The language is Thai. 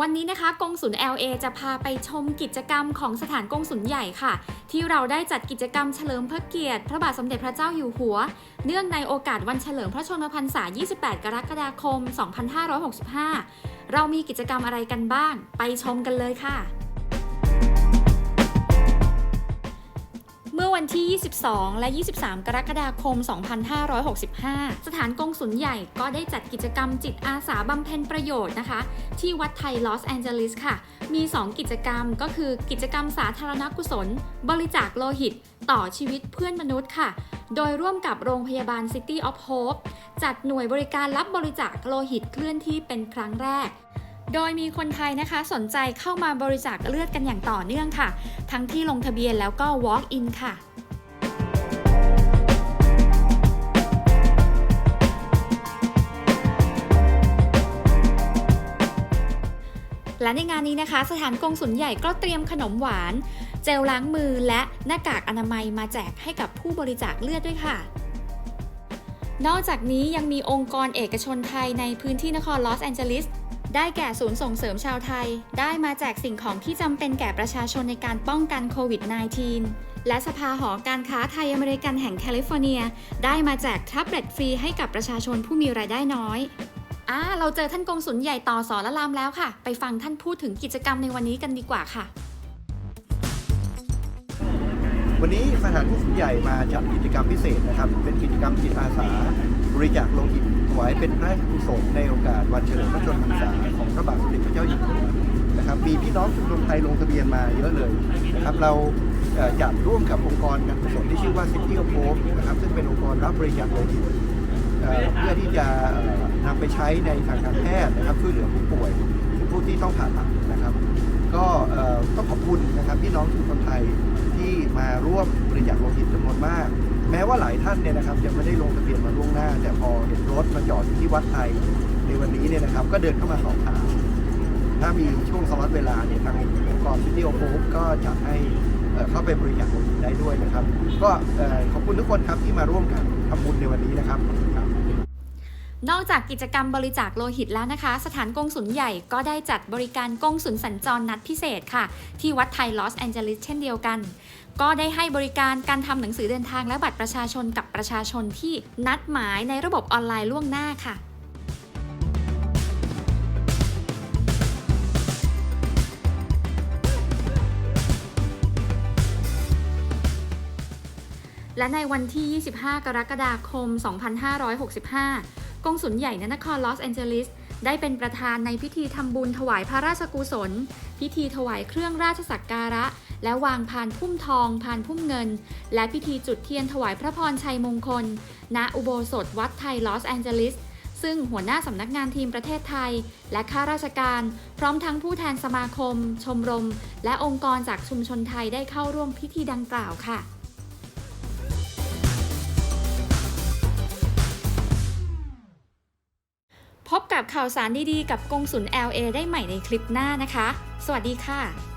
วันนี้นะคะกงสุล LA จะพาไปชมกิจกรรมของสถานกงสุลใหญ่ค่ะ ที่เราได้จัดกิจกรรมเฉลิมพระเกียรติ พระบาทสมเด็จพระเจ้าอยู่หัว เนื่องในโอกาสวันเฉลิมพระชนมพรรษา 28 กรกฎาคม 2565 เรามีกิจกรรมอะไรกันบ้าง ไปชมกันเลยค่ะ มื่อวันที่ 22 และ 23 กรกฎาคม 2565 สถานกงสุลใหญ่ก็ได้จัดกิจกรรมจิตอาสาบำเพ็ญประโยชน์นะคะ ที่วัดไทยลอสแอนเจลิสค่ะ มี 2 กิจกรรมก็คือกิจกรรมสาธารณกุศล บริจาคโลหิต ต่อชีวิตเพื่อนมนุษย์ค่ะ โดยร่วมกับโรงพยาบาล City of Hope จัดหน่วยบริการรับบริจาคโลหิตเคลื่อนที่เป็นครั้งแรก โดยมีคนไทยนะคะสนใจเข้ามาบริจาคเลือดกันอย่างต่อเนื่องค่ะ ทั้งที่ลงทะเบียนแล้วก็ walk in ค่ะและในงานนี้นะคะ สถานกงสุลใหญ่ก็เตรียมขนมหวาน เจลล้างมือและหน้ากากอนามัยมาแจกให้กับผู้บริจาคเลือดด้วยค่ะ นอกจากนี้ยังมีองค์กรเอกชนไทยในพื้นที่นครลอสแอนเจลิส ได้แก่ศูนย์ส่งเสริมชาวไทย ได้มาแจกสิ่งของที่จำเป็นแก่ประชาชนในการป้องกันโควิด -19 และสภาหอการค้าไทยอเมริกันแห่งแคลิฟอร์เนีย ได้มาแจกแท็บเล็ตฟรีให้กับประชาชนผู้มีรายได้น้อยอ่าเราเจอท่านกงสุลใหญ่ต่อสอละลามแล้วค่ะ ไปฟังท่านพูดถึงกิจกรรมในวันนี้กันดีกว่าค่ะ วันนี้สถานทูตใหญ่มาจัดกิจกรรมพิเศษนะครับ เป็นกิจกรรมจิตอาสา บริจาคโลหิต ถวายเป็นพระราชกุศลในโอกาสวันเฉลิมพระชนมพรรษาของพระบาทสมเด็จพระเจ้าอยู่หัวนะครับมีพี่น้องชุมชนไทยลงทะเบียนมาเยอะเลยนะครับเราจัดร่วมกับองค์กรการกุศลที่ชื่อว่า City of Hope นะครับซึ่งเป็นองค์กรรับบริจาคโลหิตเพื่อที่จะนำไปใช้ในทางการแพทย์นะครับช่วยเหลือผู้ป่วยหรือผู้ที่ต้องผ่าตัดนะครับ ก็ต้องขอบคุณนะครับพี่น้องชุมชนไทยที่มาร่วมบริจาคโลหิตจำนวนมาก แม้ว่าหลายท่านเนี่ยนะครับยังไม่ได้ลงทะเบียนมาล่วงหน้า แต่พอเห็นรถมาจอดอยู่ที่วัดไทยในวันนี้เนี่ยนะครับ ก็เดินเข้ามาสอบถามถ้ามีช่วงสล็อตเวลาเนี่ยทางองค์กรซิตี้โอโฟก็จะให้เข้าไปบริจาคได้ด้วยนะครับ ก็ขอบคุณทุกคนครับที่มาร่วมกันทำบุญในวันนี้นะครับขอบคุณครับ นอกจากกิจกรรมบริจาคโลหิตแล้วนะคะ สถานกงสุลใหญ่ก็ได้จัดบริการกงสุลสัญจรนัดพิเศษค่ะ ที่วัดไทยลอสแอนเจลิสเช่นเดียวกัน ก็ได้ให้บริการการทำหนังสือเดินทางและบัตรประชาชนกับประชาชนที่นัดหมายในระบบออนไลน์ล่วงหน้าค่ะและในวันที่ 25 กรกฎาคม 2565 กงสุลใหญ่ณนครลอสแอนเจลิสได้เป็นประธานในพิธีทำบุญถวายพระราชกุศล พิธีถวายเครื่องราชสักการะ และวางพานพุ่มทองพานพุ่มเงิน และพิธีจุดเทียนถวายพระพรชัยมงคล ณ อุโบสถวัดไทยลอสแอนเจลิส ซึ่งหัวหน้าสำนักงานทีมประเทศไทย และข้าราชการ พร้อมทั้งผู้แทนสมาคม ชมรม และองค์กรจากชุมชนไทยได้เข้าร่วมพิธีดังกล่าวค่ะ พบกับข่าวสารดีๆ กับกงสุน LA ได้ใหม่ในคลิปหน้านะคะ สวัสดีค่ะ